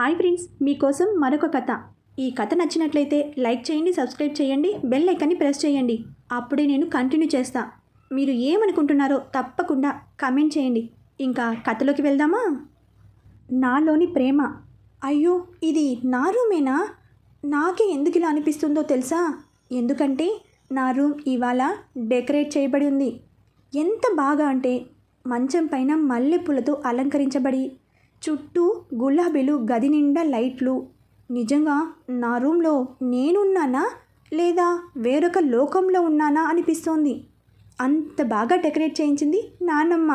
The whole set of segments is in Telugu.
హాయ్ ఫ్రెండ్స్ మీకోసం మరొక కథ. ఈ కథ నచ్చినట్లయితే లైక్ చేయండి సబ్స్క్రైబ్ చేయండి బెల్ ఐకాన్ని ప్రెస్ చేయండి. అప్పుడే నేను కంటిన్యూ చేస్తా. మీరు ఏమనుకుంటున్నారో తప్పకుండా కమెంట్ చేయండి. ఇంకా కథలోకి వెళ్దామా? నాలోని ప్రేమ. అయ్యో ఇది నా రూమేనా? నాకే ఎందుకు ఇలా అనిపిస్తుందో తెలుసా? ఎందుకంటే నా రూమ్ ఇవాళ డెకరేట్ చేయబడి ఉంది. ఎంత బాగా అంటే మంచం పైన మల్లెపూలతో అలంకరించబడి చుట్టూ గులాబీలు గది నిండా లైట్లు. నిజంగా నా రూమ్లో నేనున్నానా? లేదా వేరొక లోకంలో ఉన్నానా అనిపిస్తోంది. అంత బాగా డెకరేట్ చేయించింది నానమ్మ.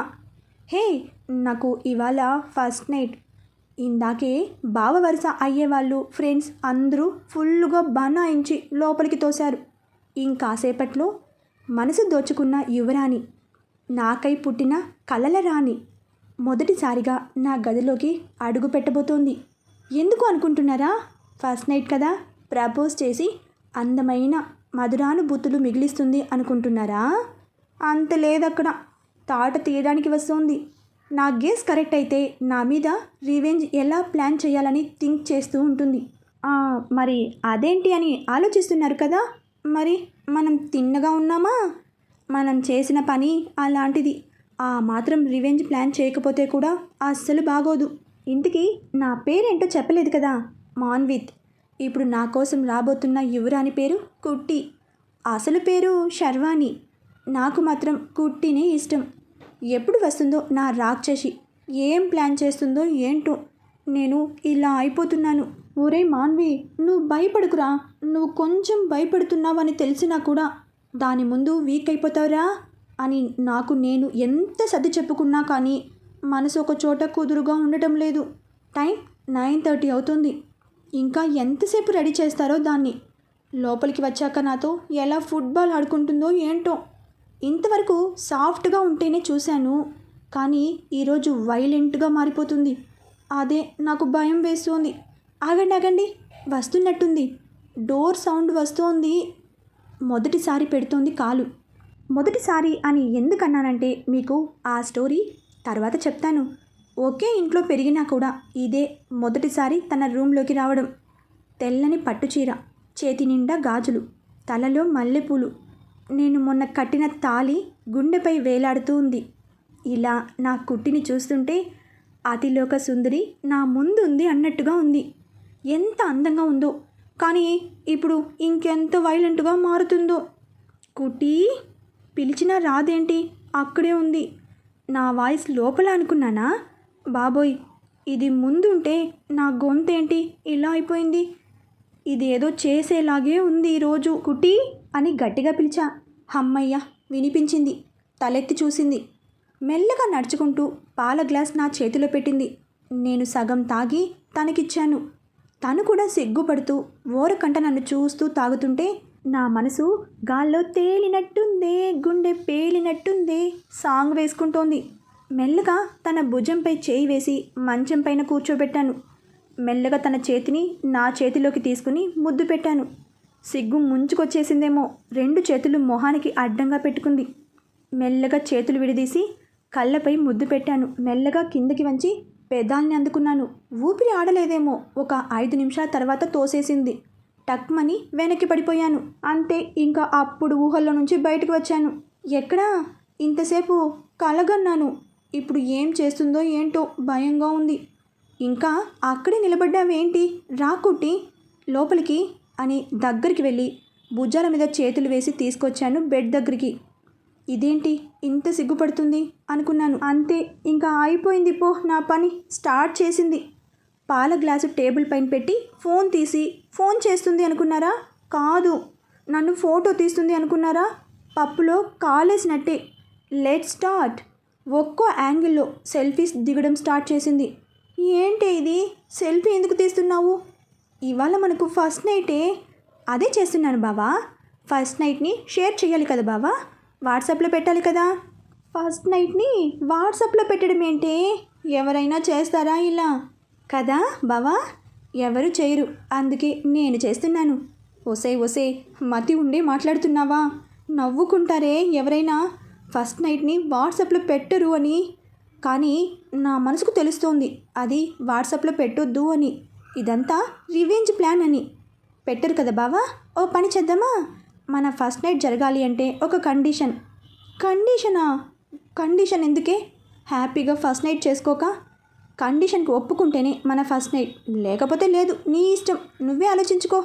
హే నాకు ఇవాళ ఫస్ట్ నైట్. ఇందాకే బావ వరుస అయ్యేవాళ్ళు ఫ్రెండ్స్ అందరూ ఫుల్గా బనాయించి లోపలికి తోశారు. ఇంకాసేపట్లో మనసు దోచుకున్న యువరాణి. నాకై పుట్టిన కలల రాణి. మొదటిసారిగా నా గదిలోకి అడుగు పెట్టబోతోంది. ఎందుకు అనుకుంటున్నారా? ఫస్ట్ నైట్ కదా ప్రపోజ్ చేసి అందమైన మధురానుభూతులు మిగిలిస్తుంది అనుకుంటున్నారా? అంత లేదక్కడ. తాట తీయడానికి వస్తోంది. నా గేస్ కరెక్ట్ అయితే నా మీద రివెంజ్ ఎలా ప్లాన్ చేయాలని థింక్ చేస్తూ ఉంటుంది. మరి అదేంటి అని ఆలోచిస్తున్నారు కదా? మరి మనం తిన్నగా ఉన్నామా? మనం చేసిన పని అలాంటిది. ఆ మాత్రం రివెంజ్ ప్లాన్ చేయకపోతే కూడా అస్సలు బాగోదు. ఇంటికి నా పేరేంటో చెప్పలేదు కదా? మాన్విత్. ఇప్పుడు నా కోసం రాబోతున్న యువరాని పేరు కుట్టి. అసలు పేరు శర్వాణి. నాకు మాత్రం కుట్టినే ఇష్టం. ఎప్పుడు వస్తుందో నా రాక్షసి. ఏం ప్లాన్ చేస్తుందో ఏంటో. నేను ఇలా అయిపోతున్నాను. ఒరే మాన్వి నువ్వు భయపడుకురా. నువ్వు కొంచెం భయపడుతున్నావని తెలిసినా కూడా దాని ముందు వీక్ అయిపోతావురా. అని నాకు నేను ఎంత సర్ది చెప్పుకున్నా కానీ మనసు ఒక చోట కుదురుగా ఉండటం లేదు. టైం నైన్ థర్టీ అవుతుంది. ఇంకా ఎంతసేపు రెడీ చేస్తారో దాన్ని? లోపలికి వచ్చాక నాతో ఎలా ఫుట్బాల్ ఆడుకుంటుందో ఏంటో? ఇంతవరకు సాఫ్ట్గా ఉంటేనే చూశాను కానీ ఈరోజు వైలెంట్గా మారిపోతుంది. అదే నాకు భయం వేస్తోంది. ఆగండి ఆగండి. వస్తున్నట్టుంది. డోర్ సౌండ్ వస్తోంది. మొదటిసారి పెడుతోంది కాలు. మొదటిసారి అని ఎందుకన్నానంటే మీకు ఆ స్టోరీ తర్వాత చెప్తాను. ఒకే ఇంట్లో పెరిగినా కూడా ఇదే మొదటిసారి తన రూమ్లోకి రావడం. తెల్లని పట్టుచీర చేతి నిండా గాజులు తలలో మల్లెపూలు. నేను మొన్న కట్టిన తాళి గుండెపై వేలాడుతూ ఉంది. ఇలా నా కుట్టిని చూస్తుంటే అతిలోక సుందరి నా ముందు ఉంది అన్నట్టుగా ఉంది. ఎంత అందంగా ఉందో. కానీ ఇప్పుడు ఇంకెంత వైలెంట్గా మారుతుందో. కుటీ పిలిచినా రాదేంటి? అక్కడే ఉంది. నా వాయిస్ లోపల అనుకున్నానా? బాబోయ్ ఇది ముందుంటే నా గొంతేంటి? ఇలా అయిపోయింది. ఇదేదో చేసేలాగే ఉంది ఈరోజు కుటీ అని గట్టిగా పిలిచా. హమ్మయ్య వినిపించింది. తలెత్తి చూసింది. మెల్లగా నడుచుకుంటూ పాల గ్లాస్ నా చేతిలో పెట్టింది. నేను సగం తాగి తనకిచ్చాను. తను కూడా సిగ్గుపడుతూ ఓరకంట నన్ను చూస్తూ తాగుతుంటే నా మనసు గాల్లో తేలినట్టుందే గుండె పేలినట్టుందే సాంగ్ వేసుకుంటోంది. మెల్లగా తన భుజంపై చేయి వేసి మంచం పైన కూర్చోబెట్టాను. మెల్లగా తన చేతిని నా చేతిలోకి తీసుకుని ముద్దు పెట్టాను. సిగ్గు ముంచుకొచ్చేసిందేమో రెండు చేతులు మొహానికి అడ్డంగా పెట్టుకుంది. మెల్లగా చేతులు విడదీసి కళ్ళపై ముద్దు పెట్టాను. మెల్లగా కిందకి వంచి పెదాల్ని అందుకున్నాను. ఊపిరి ఆడలేదేమో. ఒక ఐదు నిమిషాల తర్వాత తోసేసింది. టక్మని వెనక్కి పడిపోయాను. అంతే ఇంకా అప్పుడు ఊహల్లో నుంచి బయటకు వచ్చాను. ఎక్కడా? ఇంతసేపు కలగన్నాను. ఇప్పుడు ఏం చేస్తుందో ఏంటో భయంగా ఉంది. ఇంకా అక్కడే నిలబడ్డావేంటి? రాకుట్టి లోపలికి అని దగ్గరికి వెళ్ళి భుజాల మీద చేతులు వేసి తీసుకొచ్చాను బెడ్ దగ్గరికి. ఇదేంటి? ఇంత సిగ్గుపడుతుంది అనుకున్నాను. అంతే ఇంకా అయిపోయింది పో నా పని స్టార్ట్ చేసింది. పాల గ్లాసు టేబుల్ పైన పెట్టి ఫోన్ తీసి ఫోన్ చేస్తుంది అనుకున్నారా? కాదు. నన్ను ఫోటో తీస్తుంది అనుకున్నారా? పప్పులో కాలేసినట్టే. Let start. ఒక్కో యాంగిల్లో సెల్ఫీస్ దిగడం స్టార్ట్ చేసింది. ఏంటి ఇది? సెల్ఫీ ఎందుకు తీస్తున్నావు? ఇవాళ మనకు ఫస్ట్ నైటే. అదే చేస్తున్నాను బావా. ఫస్ట్ నైట్ని షేర్ చేయాలి కదా బావా. వాట్సాప్లో పెట్టాలి కదా. ఫస్ట్ నైట్ని వాట్సాప్లో పెట్టడం ఏంటి ఎవరైనా చేస్తారా ఇలా? కదా బావా? ఎవరు చేయరు. అందుకే నేను చేస్తున్నాను. ఒసే ఒసే మతి ఉండి మాట్లాడుతున్నావా? నవ్వుకుంటారే ఎవరైనా? ఫస్ట్ నైట్ని వాట్సాప్లో పెట్టరు అని. కానీ నా మనసుకు తెలుస్తోంది. అది వాట్సాప్లో పెట్టొద్దు అని. ఇదంతా రివెంజ్ ప్లాన్ అని. పెట్టరు కదా బావా? ఓ పని చేద్దామా? మన ఫస్ట్ నైట్ జరగాలి అంటే ఒక కండిషన్. కండిషనా? కండిషన్ ఎందుకే? హ్యాపీగా ఫస్ట్ నైట్ చేసుకోక కండిషన్కి ఒప్పుకుంటేనే మన ఫస్ట్ నైట్. లేకపోతే లేదు నీ ఇష్టం. నువ్వే ఆలోచించుకో.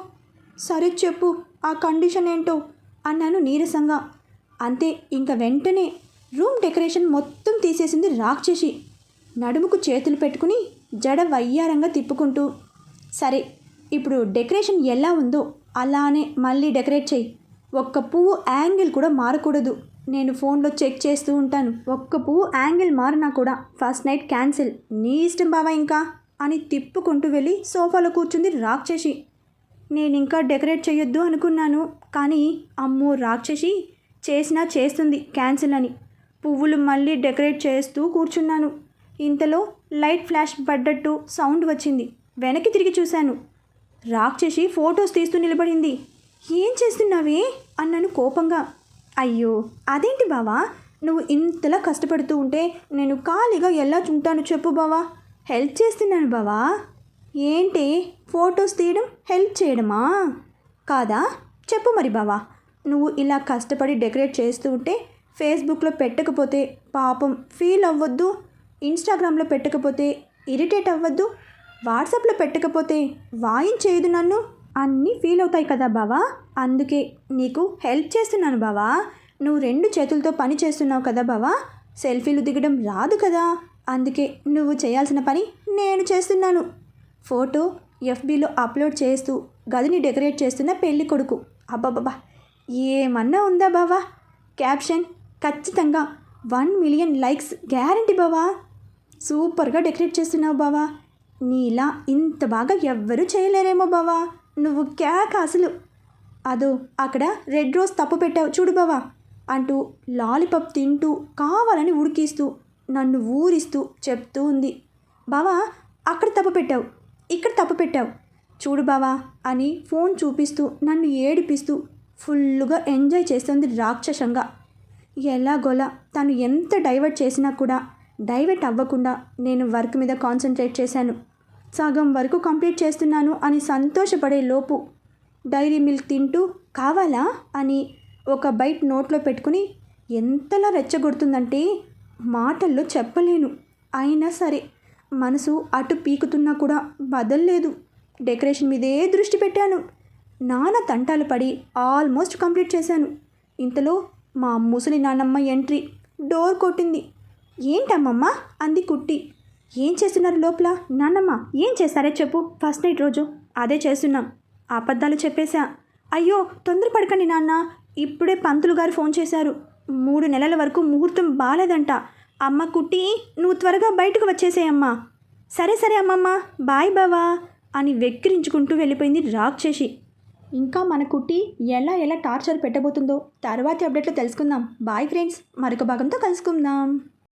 సరే చెప్పు ఆ కండిషన్ ఏంటో అన్నాను నీరసంగా. అంతే ఇంక వెంటనే రూమ్ డెకరేషన్ మొత్తం తీసేసింది రాక్షసి. నడుముకు చేతులు పెట్టుకుని జడ వయ్యారంగా తిప్పుకుంటూ సరే ఇప్పుడు డెకరేషన్ ఎలా ఉందో అలానే మళ్ళీ డెకరేట్ చేయి. ఒక్క పువ్వు యాంగిల్ కూడా మారకూడదు. నేను ఫోన్లో చెక్ చేస్తూ ఉంటాను. ఒక్క పువ్వు యాంగిల్ మారినా కూడా ఫస్ట్ నైట్ క్యాన్సిల్. నీ ఇష్టం బావా ఇంకా? అని తిప్పుకుంటూ వెళ్ళి సోఫాలో కూర్చుంది రాక్షసి. నేను ఇంకా డెకరేట్ చేయొద్దు అనుకున్నాను కానీ అమ్మో రాక్షసి చేసినా చేస్తుంది క్యాన్సిల్ అని. పువ్వులు మళ్ళీ డెకరేట్ చేస్తూ కూర్చున్నాను. ఇంతలో లైట్ ఫ్లాష్ పడ్డట్టు సౌండ్ వచ్చింది. వెనక్కి తిరిగి చూశాను. రాక్షసి ఫొటోస్ తీస్తూ నిలబడింది. ఏం చేస్తున్నావే? అన్నాను కోపంగా. అయ్యో అదేంటి బావా? నువ్వు ఇంతలా కష్టపడుతూ ఉంటే నేను ఖాళీగా ఎలా చుంటాను చెప్పు బావా. హెల్ప్ చేస్తున్నాను బావా. ఏంటి? ఫొటోస్ తీయడం హెల్ప్ చేయడమా? కాదా? చెప్పు మరి బావా. నువ్వు ఇలా కష్టపడి డెకరేట్ చేస్తూ ఉంటే ఫేస్బుక్లో పెట్టకపోతే పాపం ఫీల్ అవ్వద్దు. ఇన్స్టాగ్రామ్లో పెట్టకపోతే ఇరిటేట్ అవ్వద్దు. వాట్సాప్లో పెట్టకపోతే వాయించేయదు నన్ను. అన్నీ ఫీల్ అవుతాయి కదా బావా. అందుకే నీకు హెల్ప్ చేస్తున్నాను బావా. నువ్వు రెండు చేతులతో పని చేస్తున్నావు కదా బావా. సెల్ఫీలు దిగడం రాదు కదా. అందుకే నువ్వు చేయాల్సిన పని నేను చేస్తున్నాను. ఫోటో ఎఫ్బీలో అప్లోడ్ చేస్తూ గదిని డెకరేట్ చేస్తున్న పెళ్ళి కొడుకు. అబ్బాబాబా ఏమన్నా ఉందా బావా? క్యాప్షన్ ఖచ్చితంగా వన్ మిలియన్ లైక్స్ గ్యారంటీ బావా. సూపర్గా డెకరేట్ చేస్తున్నావు బావా. నీలా ఇంత బాగా ఎవ్వరూ చేయలేరేమో బావా. నువ్వు క్యాక్ అసలు. అదో అక్కడ రెడ్ రోజ్ తప్పు పెట్టావు చూడు బావా అంటూ లాలిపప్ తింటూ కావాలని ఉడికిస్తూ నన్ను ఊరిస్తూ చెప్తూ ఉంది. బావా అక్కడ తప్పు పెట్టావు ఇక్కడ తప్పు పెట్టావు చూడు బావా అని ఫోన్ చూపిస్తూ నన్ను ఏడిపిస్తూ ఫుల్లుగా ఎంజాయ్ చేస్తుంది రాక్షసంగా. ఎలాగోలా తను ఎంత డైవర్ట్ చేసినా కూడా డైవర్ట్ అవ్వకుండా నేను వర్క్ మీద కాన్సన్ట్రేట్ చేశాను. సగం వరకు కంప్లీట్ చేస్తున్నాను అని సంతోషపడే లోపు డైరీ మిల్క్ తింటూ కావాలా అని ఒక బైట్ నోట్లో పెట్టుకుని ఎంతలా రెచ్చగొడుతుందంటే మాటల్లో చెప్పలేను. అయినా సరే మనసు అటు పీకుతున్నా కూడా వదల్లేదు డెకరేషన్ మీదే దృష్టి పెట్టాను. నాన్న తంటాలు పడి ఆల్మోస్ట్ కంప్లీట్ చేశాను. ఇంతలో మా ముసలి నాన్నమ్మ ఎంట్రీ డోర్ కొట్టింది. ఏంటమ్మమ్మ? అంది కుట్టి. ఏం చేస్తున్నారు లోపల? నాన్నమ్మ ఏం చేస్తారే చెప్పు. ఫస్ట్ నైట్ రోజు అదే చేస్తున్నాం. అబద్ధాలు చెప్పేశా. అయ్యో తొందరపడకండి నాన్న. ఇప్పుడే పంతులు గారు ఫోన్ చేశారు. మూడు నెలల వరకు ముహూర్తం బాలేదంట. అమ్మ కుట్టి నువ్వు త్వరగా బయటకు వచ్చేసేయమ్మా సరే సరే అమ్మమ్మ. బాయ్ బావా అని వెక్కిరించుకుంటూ వెళ్ళిపోయింది రాక్షసి. ఇంకా మన కుట్టి ఎలా ఎలా టార్చర్ పెట్టబోతుందో తర్వాతి అప్డేట్లో తెలుసుకుందాం. బాయ్ ఫ్రెండ్స్ మరొక భాగంతో కలుసుకుందాం.